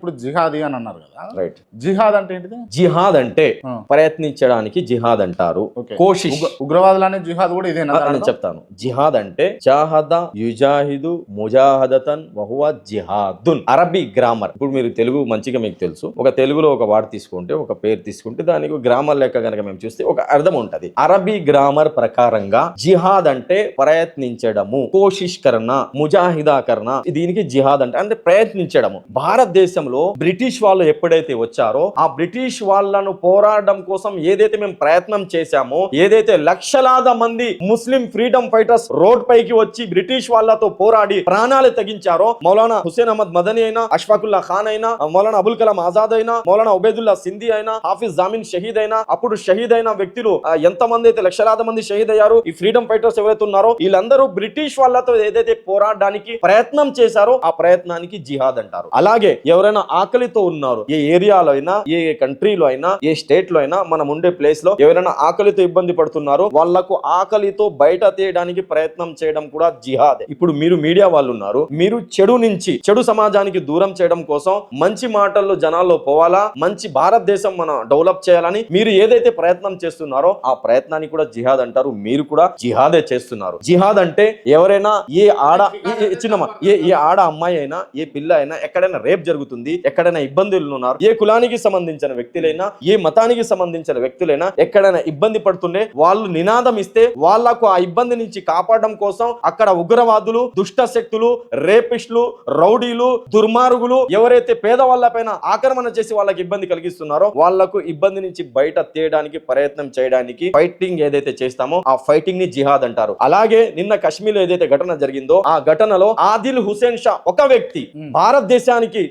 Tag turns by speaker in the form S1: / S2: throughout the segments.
S1: ఇప్పుడు జిహాదీ అని అన్నారు కదా.
S2: రైట్
S1: జిహాద్ అంటే ఏంటిది?
S2: జిహాద్ అంటే. ప్రయత్నించడానికి జిహాద్ అంటారు. కోషిష్
S1: ఉగ్ర- ఉగ్రవాదులనే జిహాద్ కూడా ఇదేనా
S2: ఆ, నేను చెప్తాను. జిహాద్ అంటే జాహద యుజాహిదు ముజాహదతన్ వహువ జిహాదున్. అరబీ గ్రామర్. ఇప్పుడు మీరు తెలుగు మంచిగా మీకు తెలుసు. ఒక తెలుగులో ఒక వార్డ్ తీసుకుంటే ఒక పేరు తీసుకుంటే దానికి గ్రామర్ లెక్క కనుక మేము చూస్తే ఒక అర్థం ఉంటది. అరబీ గ్రామర్ ప్రకారంగా జిహాద్ అంటే ప్రయత్నించడము కోషిష్కరణ ముజాహిదాకరణ దీనికి జిహాద్ అంటే అంటే ప్రయత్నించడము. భారతదేశంలో బ్రిటిష్ వాళ్ళు ఎప్పుడైతే వచ్చారో ఆ బ్రిటిష్ వాళ్ళను పోరాడడం కోసం ఏదైతే మేము ప్రయత్నం చేశామో ఏదైతే లక్షలాద మంది ముస్లిం ఫ్రీడమ్ ఫైటర్స్ రోడ్ పైకి వచ్చి బ్రిటిష్ వాళ్ళతో పోరాడి ప్రాణాలు తెగించారో మౌలానా హుసేన్ అహ్మద్ మదనీ అయినా అష్ఫాకుల్లా ఖాన్ అయినా మౌలానా అబుల్ కలాం ఆజాద్ అయినా మౌలానా ఉబేదుల్లా సింధీ అయినా హాఫీజ్ జామీన్ షహీద్ అయినా అప్పుడు షహీద్ అయిన వ్యక్తులు ఎంత మంది అయితే లక్షలాది మంది షహీద్ అయ్యారు ఈ ఫ్రీడమ్ ఫైటర్స్ ఎవరైతే ఉన్నారో వీళ్ళందరూ బ్రిటిష్ వాళ్ళతో ఏదైతే పోరాడడానికి ప్రయత్నం చేశారో ఆ ప్రయత్నానికి జిహాద్ అంటారు. అలాగే ఎవరైనా ఆకలితో ఉన్నారు. ఏ ఏరియాలో అయినా ఏ కంట్రీలో అయినా ఏ స్టేట్లో అయినా మనం ఉండే ప్లేస్లో ఎవరైనా ఆకలితో ఇబ్బంది పడుతున్నారో వాళ్ళకు ఆకలితో బయట తీయడానికి ప్రయత్నం చేయడం కూడా జిహాద్. ఇప్పుడు మీరు మీడియా వాళ్ళు ఉన్నారు. మీరు చెడు నుంచి చెడు సమాజానికి దూరం చేయడం కోసం మంచి మాటల్లో జనాల్లో పోవాలా? మంచి భారతదేశం మనం డెవలప్ చేయాలని మీరు ఏదైతే ప్రయత్నం చేస్తున్నారో ఆ ప్రయత్నాన్ని కూడా జిహాద్ అంటారు. మీరు కూడా జిహాదే చేస్తున్నారు. జిహాద్ అంటే ఎవరైనా ఏ ఆడ ఏ- చిన్నమ్మ ఏ ఏ ఆడ అమ్మాయి అయినా ఏ పిల్ల అయినా ఎక్కడైనా రేప్ జరుగుతుంది. ఎక్కడైనా ఇబ్బందులు ఉన్నారు. ఏ కులానికి సంబంధించిన వ్యక్తులైనా ఏ మతానికి సంబంధించిన వ్యక్తులైనా ఎక్కడైనా ఇబ్బంది పడుతుండే వాళ్ళు నినాదం ఇస్తే వాళ్ళకు ఆ ఇబ్బంది నుంచి కాపాడడం కోసం అక్కడ ఉగ్రవాదులు దుష్ట శక్తులు రేపిస్టులు రౌడీలు దుర్మార్గులు ఎవరైతే పేదవాళ్ళ పైన ఆక్రమణ చేసి వాళ్ళకి ఇబ్బంది కలిగిస్తున్నారో వాళ్ళకు ఇబ్బంది నుంచి బయట తీయడానికి ప్రయత్నం చేయడానికి ఫైటింగ్ ఏదైతే చేస్తామో ఆ ఫైటింగ్ని జిహాద్ అంటారు. అలాగే నిన్న కశ్మీర్లో ఏదైతే ఘటన జరిగిందో ఆ ఘటనలో ఆదిల్ హుసేన్ షా ఒక వ్యక్తి భారతదేశానికి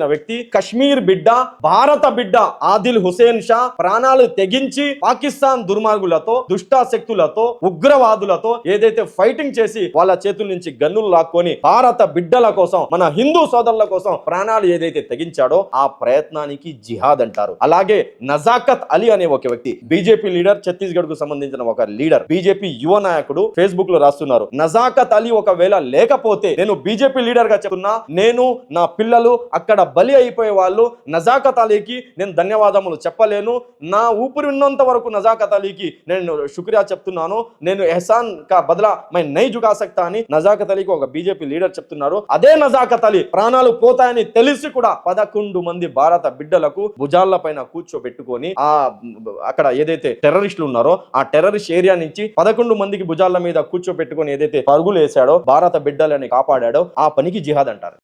S2: సంబంధించిన వ్యక్తి కశ్మీర్ బిడ్డ భారత బిడ్డ ఆదిల్ హుసేన్ షా ప్రాణాలు తెగించి పాకిస్తాన్ దుర్మార్గులతో దుష్ట శక్తులతో ఉగ్రవాదులతో ఏదైతే ఫైటింగ్ చేసి వాళ్ళ చేతుల నుంచి గన్నులు లాక్కొని భారత బిడ్డల కోసం మన హిందూ సోదరుల కోసం ప్రాణాలు ఏదైతే తెగించాడో ఆ ప్రయత్నానికి జిహాద్ అంటారు. అలాగే నజాకత్ అలీ అనే ఒక వ్యక్తి బీజేపీ లీడర్ ఛత్తీస్గఢ్కు సంబంధించిన ఒక లీడర్ బీజేపీ యువ నాయకుడు ఫేస్బుక్లో రాస్తున్నారు. నజాకత్ అలీ ఒకవేళ లేకపోతే నేను బీజేపీ లీడర్గా చెప్తున్నా నేను నా పిల్లలు అక్కడ బలి అయిపోయే వాళ్ళు నజాకత్ అలీకి నేను ధన్యవాదములు చెప్పలేను. నా ఊపిరి ఉన్నంత వరకు నజాకత్ అలీకి నేను శుక్రియా చెప్తున్నాను. నేను ఎహసాన్ కా బదలా మై నై జుగా సక్తా అని నజాకత్ అలీకి ఒక బీజేపీ లీడర్ చెప్తున్నారు. అదే నజాకత్ అలీ ప్రాణాలు పోతాయని తెలిసి కూడా పదకొండు మంది భారత బిడ్డలకు భుజాల పైన కూర్చోబెట్టుకొని ఆ అక్కడ ఏదైతే టెర్రరిస్టులు ఉన్నారో ఆ టెర్రరిస్ట్ ఏరియా నుంచి పదకొండు మందికి భుజాల మీద కూర్చోబెట్టుకొని ఏదైతే పరుగులు వేశాడో భారత బిడ్డలని కాపాడాడో ఆ పనికి జిహాద్ అంటారు.